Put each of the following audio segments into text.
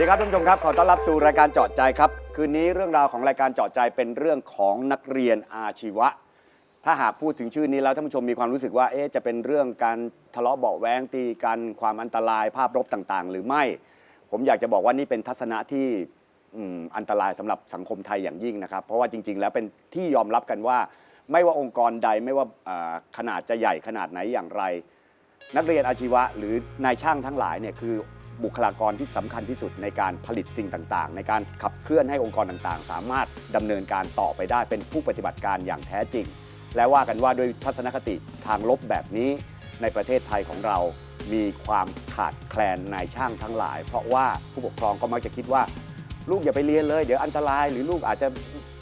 สวัสดีครับท่านผู้ชมครับ ขอต้อนรับสู่รายการเจาะใจครับ คืนนี้เรื่องราวของรายการเจาะใจเป็นเรื่องของนักเรียนอาชีวะ ถ้าหากพูดถึงชื่อนี้แล้วท่านผู้ชมมีความรู้สึกว่าเอ๊ะจะเป็นเรื่องการทะเลาะเบาะแว้งตีกันความอันตรายภาพรบต่างๆ หรือไม่ ผมอยากจะบอกว่านี่เป็นทัศนะที่อืมอันตรายสำหรับสังคมไทยอย่างยิ่งนะครับ เพราะว่าจริง ๆ แล้วเป็นที่ยอมรับกันว่า ไม่ว่าองค์กรใดไม่ว่าอ่าขนาดจะใหญ่ขนาดไหนอย่างไร นักเรียนอาชีวะหรือนายช่างทั้งหลายเนี่ยคือ บุคลากรที่สำคัญที่สุดในการผลิตสิ่งต่างๆ ในการขับเคลื่อนให้องค์กรต่างๆ สามารถดำเนินการต่อไปได้เป็นผู้ปฏิบัติการอย่างแท้จริง และว่ากันว่าด้วยทัศนคติทางลบแบบนี้ในประเทศไทยของเรามีความขาดแคลนนายช่างทั้งหลาย เพราะว่าผู้ปกครองก็มักจะคิดว่า ลูกอย่าไปเรียนเลย เดี๋ยวอันตราย หรือลูกอาจจะ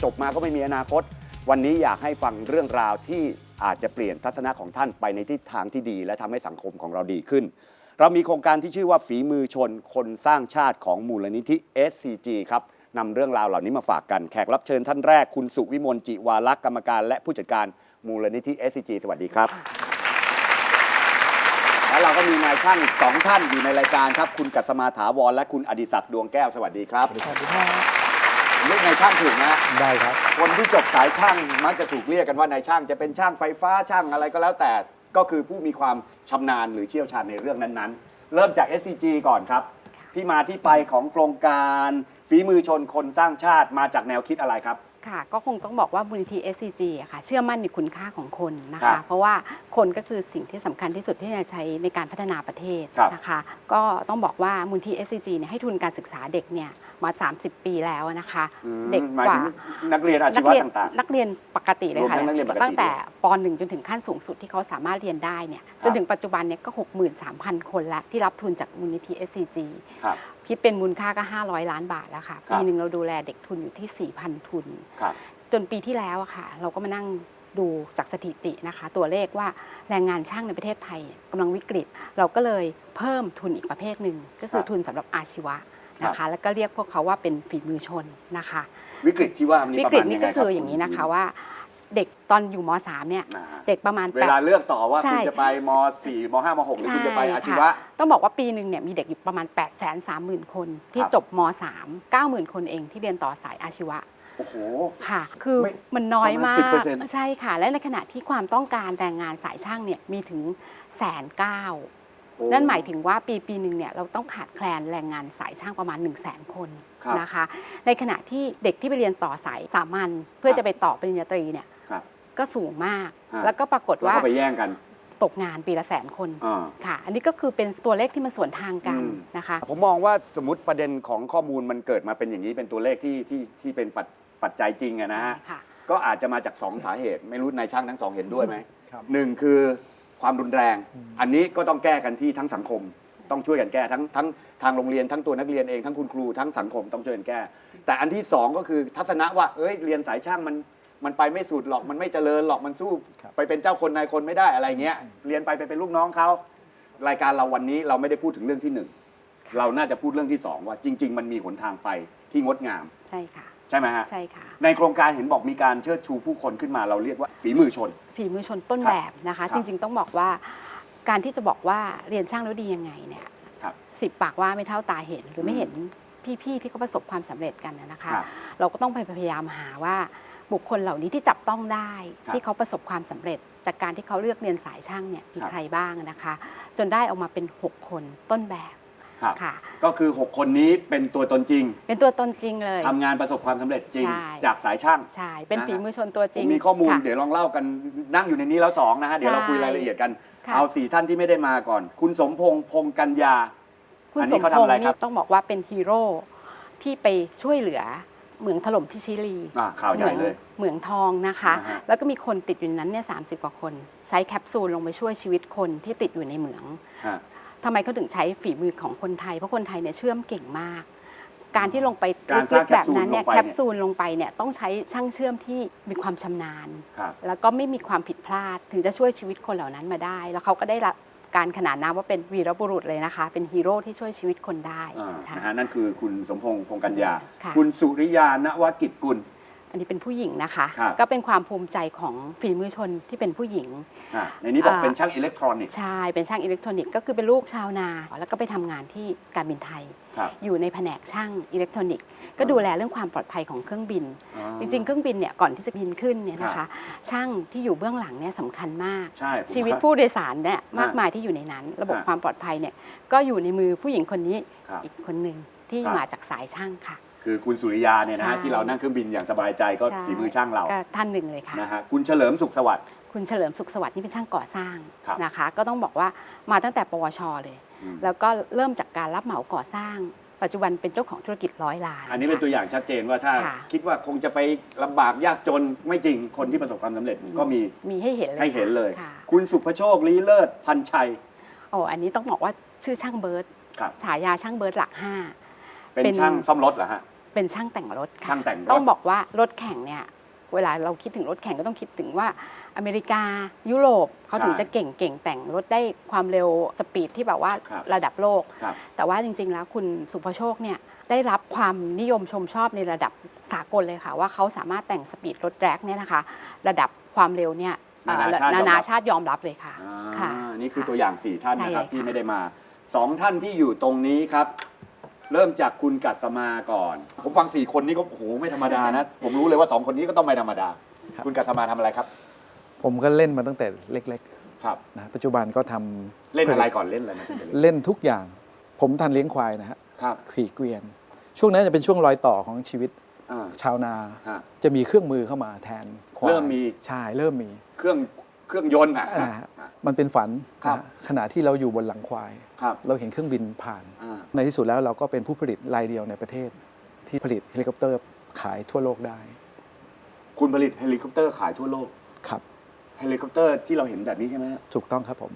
จบมาก็ไม่มีอนาคต วันนี้อยากให้ฟังเรื่องราวที่อาจจะเปลี่ยนทัศนะของท่านไปในทิศทางที่ดี และทำให้สังคมของเราดีขึ้น เรามีโครงการที่ชื่อว่าฝีมือชนคนสร้างชาติของมูลนิธิ SCG ครับนำเรื่องราวเหล่านี้มาฝากกันแขกรับเชิญท่านแรกคุณสุวิมลจิวาลักษณ์กรรมการ และผู้จัดการมูลนิธิ SCG สวัสดีครับ แล้วเราก็มีนายช่างอีกสองท่านอยู่ในรายการครับ คุณกัสมาถาวรและคุณอดิศักดิ์ดวงแก้วสวัสดีครับสวัสดีครับเรียกนายช่างถูกนะได้ครับ คนที่จบสายช่างมักจะถูกเรียกกันว่านายช่างจะเป็นช่างไฟฟ้าช่างอะไรก็แล้วแต่ ก็คือผู้มีความชำนาญหรือเชี่ยวชาญในเรื่องนั้นๆ เริ่มจาก SCG ก่อนครับ ที่มาที่ไปของโครงการฝีมือชนคนสร้างชาติมาจากแนวคิดอะไรครับ ค่ะ ก็คงต้องบอกว่ามูลนิธิ SCG อะค่ะเชื่อมั่นในคุณค่าของคนนะครัคะ บเพราะว่าคนก็คือสิ่งที่สำคัญที่สุดที่จะใช้ในการพัฒนาประเทศครับนะคะ ก็ต้องบอกว่ามูลนิธิ SCG เนี่ยให้ทุนการศึกษาเด็กเนี่ย มา 30 ปีแล้วนะคะ อืมเด็กหมายกว่า ถึงนักเรียนอาชีนักวะเรียนต่าง นักเรียนปกติเลยค่ะ รวมทั้งนักเรียนปกติตั้งแต่ป .1 จนถึงขั้นสูงสุดที่เขาสามารถเรียนได้เนี่ยครับ จนถึงปัจจุบันเนี่ยก็ 63,000 คนละที่รับทุนจากมูลนิธิ SCG ๆ ครับ คิดเป็นมูลค่าก็ 500 ล้านบาทแล้วค่ะ ครับ ปีหนึ่งเราดูแลเด็กทุนอยู่ที่ 4,000 ทุน ครับ จนปีที่แล้วอะค่ะ เราก็มานั่งดูจากสถิตินะคะ ตัวเลขว่าแรงงานช่างในประเทศไทยกำลังวิกฤต เราก็เลยเพิ่มทุนอีกประเภทหนึ่งก็คือครับ ทุนสำหรับอาชีวะ นะคะ แล้วก็เรียกพวกเขาว่าเป็นฝีมือชนนะคะ วิกฤตที่ว่ามีวิประกฤมาตณนี่ยังไงก็รับคืออย่างนี้นะคะว่าเด็กตอนอยู่ม .3 เนี่ยอ่าเด็กประมาณ เวแปดลาเลือกต่อว่าใช่คุณจะไปม .4 ม .5 ม .6 หรือคุณจะไปอาชีวะค่ต้องบอกว่าปีหนึ่งเนี่ยมีเด็กอยู่ประมาณ 8 3 0 0 0 0 คน ที่ครับจบม .3 90,000 คนเองที่เรียนต่อสายอาชีวะโอ้โหค่ะ คือไม่มันน้อยมาประกมาณ10%ใช่ค่ะ และในขณะที่ความต้องการแรงงานสายช่างเนี่ยมีถึงแสนเก้าโอ้ นั่นหมายถึงว่าปีปีหนึ่งเนี่ยเราต้องขาดแคลนแรงงานสายช่างประมาณ 1 0 0 0 0แสนคนครับนะคะ ในขณะที่เด็กที่ไปเรียนต่อสายสามัญเพื่อจะไปต่อปริญญาตรีเนี่ยครับก็สูงมากฮะแล้วก็ปรากฏแล้วว่าก็ไปแย่งกันตกงานปีละแสนคนอ่าค่ะ อันนี้ก็คือเป็นตัวเลขที่มันสวนทางกันอืมนะคะ ผมมองว่าสมมติประเด็นของข้อมูลมันเกิดมาเป็นอย่างนี้เป็นตัวเลขที่ที่ที่เป็นปัจปัจจัยจริงอะนะฮะใช่ค่ะก็อาจจะมาจาก 2 สาเหตุ ไม่รู้นายช่างทั้งสองเห็นด้วยไหมครับหนึ่งคือ ความรุนแรง อันนี้ก็ต้องแก้กันที่ทั้งสังคม ต้องช่วยกันแก้ทั้งทั้งทางโรงเรียนทั้งตัวนักเรียนเองทั้งคุณครูทั้งสังคมต้องช่วยกันแก้ แต่อันที่สองก็คือทัศนะว่าเอ้ยเรียนสายช่างมันมันไปไม่สุดหรอกมันไม่เจริญหรอกมันสู้ครับไปเป็นเจ้าคนนายคนไม่ได้อะไรเงี้ยเรียนไปไปเป็นลูกน้องเขารายการเราวันนี้เราไม่ได้พูดถึงเรื่องที่หนึ่งเราน่าจะพูดเรื่องที่สองว่าจริง ๆ มันมีหนทางไปที่งดงาม ใช่ค่ะ ใช่ไหมฮะใช่ค่ะ ในโครงการเห็นบอกมีการเชิดชูผู้คนขึ้นมาเราเรียกว่าฝีมือชน ฝีมือชนต้นครับแบบนะคะ ครับจริง ๆ ต้องบอกว่าการที่จะบอกว่าเรียนช่างแล้วดียังไงเนี่ยครับสิบปากว่าไม่เท่าตาเห็น หรือไม่อืมเห็นพี่ๆที่เขาประสบความสำเร็จกันนะนะคะ ครับเราก็ต้องไปพยายามหาว่าบุคคลเหล่านี้ที่จับต้องได้ ครับที่เขาประสบความสำเร็จ จากการที่เขาเลือกเรียนสายช่างเนี่ยมีครับ ใครบ้างนะคะ จนได้ออกมาเป็น 6 คนต้นแบบ ครับค่ะ ก็คือ 6 คนนี้เป็นตัวตนจริงเป็นตัวตนจริงเลย ทำงานประสบความสำเร็จจริง ใช่ จากสายช่าง ใช่ เป็นนะฮะ ฝีมือชนตัวจผริมงมีข้อมูลค่ะ เดี๋ยวลองเล่ากันนั่งอยู่ในนี้แล้วสองนะฮะ เดี๋ยวเราใช่คุยรายละเอียดกัน ค่ะ เอาสี่ท่านที่ไม่ได้มาก่อน คุณสมพงษ์พงษ์กัญญา คุณอันสนี้มเขาพทำงอะไรษ์ครันี่บต้องบอกว่าเป็นฮีโร่ที่ไปช่วยเหลือเหมืองถล่มที่ชิลีอ่าข่าวใหญ่เลย เหมืองทองนะคะ อ่าฮะ แล้วก็มีคนติดอยู่ในนั้นเนี่ยสากว่าคนใช้แคปซูลลงไปช่วยชีวิตคนที่ติดอยู่ในเหมือง ฮะ ทำไมเขาถึงใช้ฝีมือของคนไทย เพราะคนไทยเนี่ยเชื่อมเก่งมาก การที่ลงไปการสร้างลึกๆแบบนั้นเนี่ยแคแคปปซูซูลลลงไปเนี่ยต้องใช้ช่างเชื่อมที่มีความชำนาญ ครับ แล้วก็ไม่มีความผิดพลาดถึงจะช่วยชีวิตคนเหล่านั้นมาได้ แล้วเขาก็ได้รับการขนานนามว่าเป็นวีรบุรุษเลยนะคะ เป็นฮีโร่ที่ช่วยชีวิตคนได้อ่าค่ะนะฮะนั่นคือคุณสมพงษ์พงษ์กัญญาค่ะ คุณสุริยานวกิจกุล อันนี้เป็นผู้หญิงนะคะ ครับ ก็เป็นความภูมิใจของฝีมือชนที่เป็นผู้หญิง อะในนี้บอกอ่า เป็นช่างอิเล็กทรอนิกส์ใช่เป็นช่างอิเล็กทรอนิกส์ก็คือเป็นลูกชาวนา แล้วก็ไปทำงานที่การบินไทย ครับ อยู่ในแผนกช่างอิเล็กทรอนิกส์ก็ดูแลเรื่องความปลอดภัยของเครื่องบินอ๋อจริงๆ เครื่องบินเนี่ยก่อนที่จะบินขึ้นเนี่ยนะครัคะ บ ช่างที่อยู่เบื้องหลังเนี่ยสำคัญมาก ใช่ผมชีวิตว่าผู้โดยสารเนี่ยมากมายที่อยู่ในนั้น ระบบฮะความปลอดภัยเนี่ยก็อยู่ในมือผู้หญิงคนนี้ครับ อีกคนหนึ่งที่ครับ มาจากสายช่างค่ะ คือคุณสุริยาเนี่ยนะฮะใช่ ที่เรานั่งเครื่องบินอย่างสบายใจก็ใช่ฝีมือช่างเราก็ท่านหนึ่งเลยค่ะ นะฮะคุณเฉลิมสุขสวัสดิ์ คุณเฉลิมสุขสวัสดิ์นี่เป็นช่างก่อสร้างครับนะคะ ก็ต้องบอกว่ามาตั้งแต่ปวช เลย อืม แล้วก็เริ่มจากการรับเหมาก่อสร้าง ปัจจุบันเป็นเจ้าของธุรกิจร้อยล้านอันนี้เป็นตัวอย่างชัดเจนว่าถ้าค่ะ คิดว่าคงจะไปลำบากยากจนไม่จริงคนที่ประสบความสำเร็จก็มีมีให้เห็นเลยให้เห็นเลย ค่ะคุณสุภโชคลีเลิศพันชัย โอ้อันนี้ต้องบอกว่าชื่อช่างเบิร์ตครับ ฉายาช่างเบิร์ตหลักห้า เป็นเป็นช่างซ่อมรถเหรอฮะ เป็นช่างแต่งรถค่ะช่างแต่งรถ ต้องบอกว่ารถแข่งเนี่ย เวลาเราคิดถึงรถแข่งก็ต้องคิดถึงว่าอเมริกายุโรปเขาถึงจะเก่งเก่งแต่งรถได้ความเร็วสปีดที่แบบว่าครับระดับโลก ครับ แต่ว่าจริง ๆ แล้วคุณสุภโชคเนี่ยได้รับความนิยมชมชอบในระดับสากลเลยค่ะ ว่าเขาสามารถแต่งสปีดรถแร็กเนี่ยนะคะ ระดับความเร็วเนี่ยเอ่อนานาชาติยอมรับ นานาชาติยอมรับเลยค่ะอ่าค่ะ นี่คือค่ะตัวอย่างสี่ท่านใช่นะครับค่ะ ที่ไม่ได้มาสองท่านที่อยู่ตรงนี้ครับ เริ่มจากคุณกัสมาก่อน ผมฟังสี่คนนี้ก็โอ้โหไม่ธรรมดานะ ผมรู้เลยว่าสองคนนี้ก็ต้องไม่ธรรมดา ครับ คุณกัสมาทำอะไรครับ ผมก็เล่นมาตั้งแต่เล็กครับ ๆนะปัจจุบันก็ทำเล่นอะไรก่อนเล่นอะไรนะคุณเล่นเล่นทุกอย่าง ผมทันเลี้ยงควายนะฮะครับขี่เกวียน ช่วงนั้นจะเป็นช่วงรอยต่อของชีวิตอ่าชาวนา ฮะ จะมีเครื่องมือเข้ามาแทนควายเริ่มมี ใช่เริ่มมี เครื่อง เครื่องยนต์อะนะฮะมันเป็นฝันครับนะฮะขณะที่เราอยู่บนหลังควาย ครับเราเห็นเครื่องบินผ่าน อ่า ในที่สุดแล้วเราก็เป็นผู้ผลิตรายเดียวในประเทศ ที่ผลิตเฮลิคอปเตอร์ขายทั่วโลกได้คุณผลิตเฮลิคอปเตอร์ขายทั่วโลก ครับเฮลิคอปเตอร์ที่เราเห็นแบบนี้ใช่ไหมฮะถูกต้องครับผม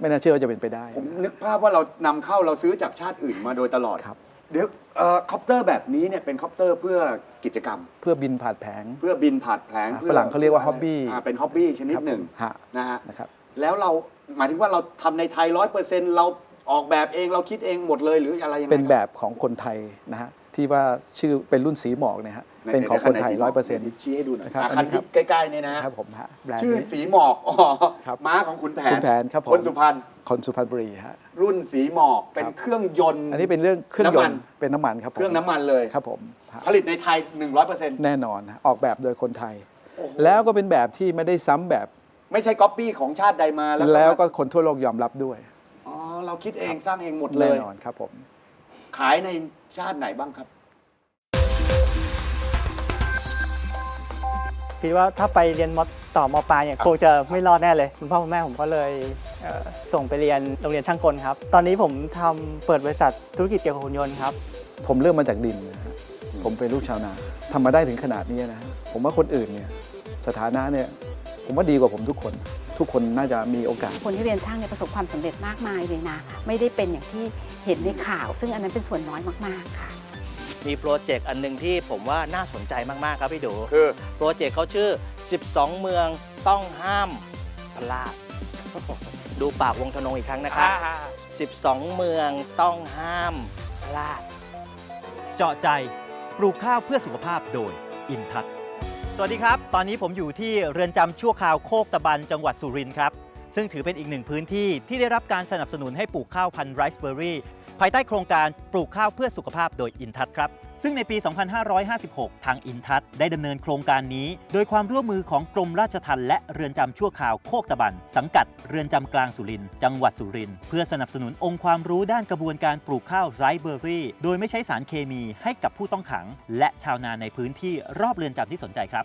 ไม่น่าเชื่อว่าจะเป็นไปได้ผมนึกภาพว่าเรานำเข้าเราซื้อจากชาติอื่นมาโดยตลอด ครับ เดี๋ยวเอ่อคอปเตอร์แบบนี้เนี่ยเป็นคอปเตอร์เพื่อกิจกรรม เพื่อบินผ่านแผง เพื่อบินผ่านแผลงอ่าพื่อฝรั่งเขาเรียกว่า hobby าเป็นฮ็อบบี้ชนิดครับหนึ่งผมฮะนะฮะนะครับ แล้วเราหมายถึงว่าเราทำในไทยร้อยเปอร์เซ็นต์เราออกแบบเองเราคิดเองหมดเลยหรืออะไรยังไงเป็นคแบรับบของคนไทยนะฮะ ที่ว่าชื่อเป็นรุ่นสีหมอกเนี่ยฮะไหเป็นของคนไทยดี๋วร้อยเปอร์เซ็นต์ชี้ให้ดูหน่อยนะครับอะอัคันนนี้ครัที่บใกล้ๆเนี่ยนะฮะครับผมฮะแบรนด์ชื่อนี้ สีหมอกอ๋อครับม้าของขุนแผนขุนแผนครับผม คนสุพรรณคนสุพรรณบุรีฮะ รุ่นสีหมอกเป็นครับเครื่องยนต์ อันนี้เป็นเรื่องเครื่องยน้ำมันนต์เป็นน้ำมันครับผมเครื่องน้ำมันเลยครับผมฮะผลิตในไทย 100%แน่นอนฮะออกแบบโดยคนไทยโอ้โหแล้วก็เป็นแบบที่ไม่ได้ซ้ำแบบไม่ใช่ก๊อปปี้ของชาติใดมาแล้วแล้วก็มาคนทั่วโลกยอมรับด้วย อ๋อเราคิดเองสร้างเองหมดเลแน่ย นอนครับผม ขายในชาติไหนบ้างครับ คิดว่าถ้าไปเรียนมต่อมปลายเนี่ยคงจะไม่รอดแน่เลยคุณพ่อคุณแม่ผมก็เลยเอ่อส่งไปเรียนโรงเรียนช่างกลครับ ตอนนี้ผมทำเปิดบริษัทธุรกิจเกี่ยวกับหุ่นยนต์ครับ ผมเริ่มมาจากดินนะฮะผมเป็นลูกชาวนาทำมาได้ถึงขนาดนี้นะฮะผมว่าคนอื่นเนี่ยสถานะเนี่ยผมว่าดีกว่าผมทุกคน ทุกคนน่าจะมีโอกาส คนที่เรียนช่างเนี่ยประสบความสำเร็จมากมายเลยนะ ไม่ได้เป็นอย่างที่เห็นในข่าว ซึ่งอันนั้นเป็นส่วนน้อยมากๆค่ะ มีโปรเจกต์อันหนึ่งที่ผมว่าน่าสนใจมากๆครับพี่ดูคือโปรเจกต์เขาชื่อ 12 เมืองต้องห้ามพลาดดูปากวงธนงอีกครั้งนะครับ 12 เมืองต้องห้ามพลาด เจาะใจปลูกข้าวเพื่อสุขภาพโดยอินทัศ สวัสดีครับ ตอนนี้ผมอยู่ที่เรือนจำชั่วคราวโคกตะบันจังหวัดสุรินทร์ครับ ซึ่งถือเป็นอีกหนึ่งพื้นที่ที่ได้รับการสนับสนุนให้ปลูกข้าวพันธุ์ไรซ์เบอร์รี่ภายใต้โครงการปลูกข้าวเพื่อสุขภาพโดยอินทัศครับ ซึ่งในปี 2556 ทางอินทัศได้ดำเนินโครงการนี้ โดยความร่วมมือของกรมราชทัณฑ์และเรือนจำชั่วคราวโคกตะบัน สังกัดเรือนจำกลางสุรินทร์จังหวัดสุรินทร์เพื่อสนับสนุนองค์ความรู้ด้านกระบวนการปลูกข้าวไรเบอร์รี่ โดยไม่ใช้สารเคมีให้กับผู้ต้องขัง และชาวนาในพื้นที่รอบเรือนจำที่สนใจครับ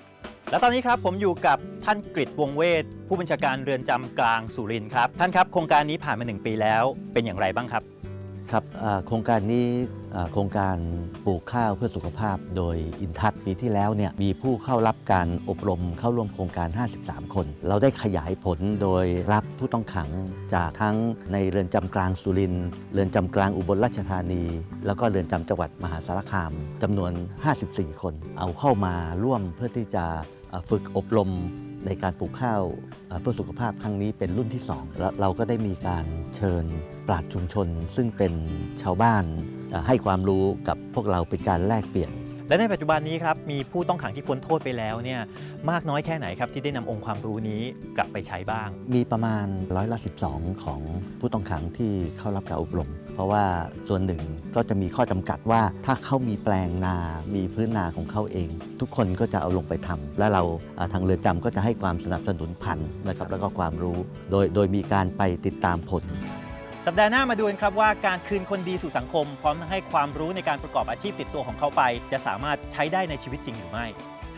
และตอนนี้ครับผมอยู่กับท่านกฤษวงเวทผู้บัญชาการเรือนจำกลางสุรินทร์ครับท่านครับโครงการนี้ผ่านมาหนึ่งปีแล้วเป็นอย่างไรบ้างครับ ครับโครงการนี้โครงการปลูกข้าวเพื่อสุขภาพ โดยอินทัศปีที่แล้วเนี่ยมีผู้เข้ารับการอบรมเข้าร่วมโครงการ 53 คน เราได้ขยายผลโดยรับผู้ต้องขังจากทั้งในเรือนจำกลางสุรินทร์เรือนจำกลางอุบลราชธานี แล้วก็เรือนจำจังหวัดมหาสารคามจำนวน 54 คน เอาเข้ามาร่วมเพื่อที่จะฝึกอบรมในการปลูกข้าวเพื่อสุขภาพครั้งนี้เป็นรุ่นที่ 2 แล้วเราก็ได้มีการเชิญ ราชญ์ชุมชน ซึ่งเป็นชาวบ้านเอ่อให้ความรู้กับพวกเราเป็นการแลกเปลี่ยน และในปัจจุบันนี้ครับมีผู้ต้องขังที่พ้นโทษไปแล้วเนี่ยมากน้อยแค่ไหนครับที่ได้นำองค์ความรู้นี้กลับไปใช้บ้าง มีประมาณร้อยละ12 ของผู้ต้องขังที่เข้ารับการอบรม เพราะว่าส่วนหนึ่งก็จะมีข้อจำกัดว่าถ้าเขามีแปลงนา มีพื้นนาของเขาเอง ทุกคนก็จะเอาลงไปทำและเราอ่าทางเรือนจำก็จะให้ความสนับสนุนพันธุ์นะครับแล้วก็ความรู้ โดยโดยมีการไปติดตามผล สัปดาห์หน้ามาดูกันครับว่าการคืนคนดีสู่สังคม พร้อมทั้งให้ความรู้ในการประกอบอาชีพติดตัวของเขาไป จะสามารถใช้ได้ในชีวิตจริงหรือไม่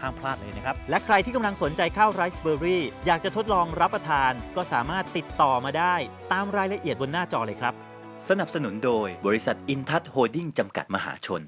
ห้ามพลาดเลยนะครับ และใครที่กำลังสนใจข้าวไรซ์เบอร์รี่อยากจะทดลองรับประทาน ก็สามารถติดต่อมาได้ ตามรายละเอียดบนหน้าจอเลยครับ สนับสนุนโดยบริษัทอินทัศโฮดดิ้งจำกัดมหาชน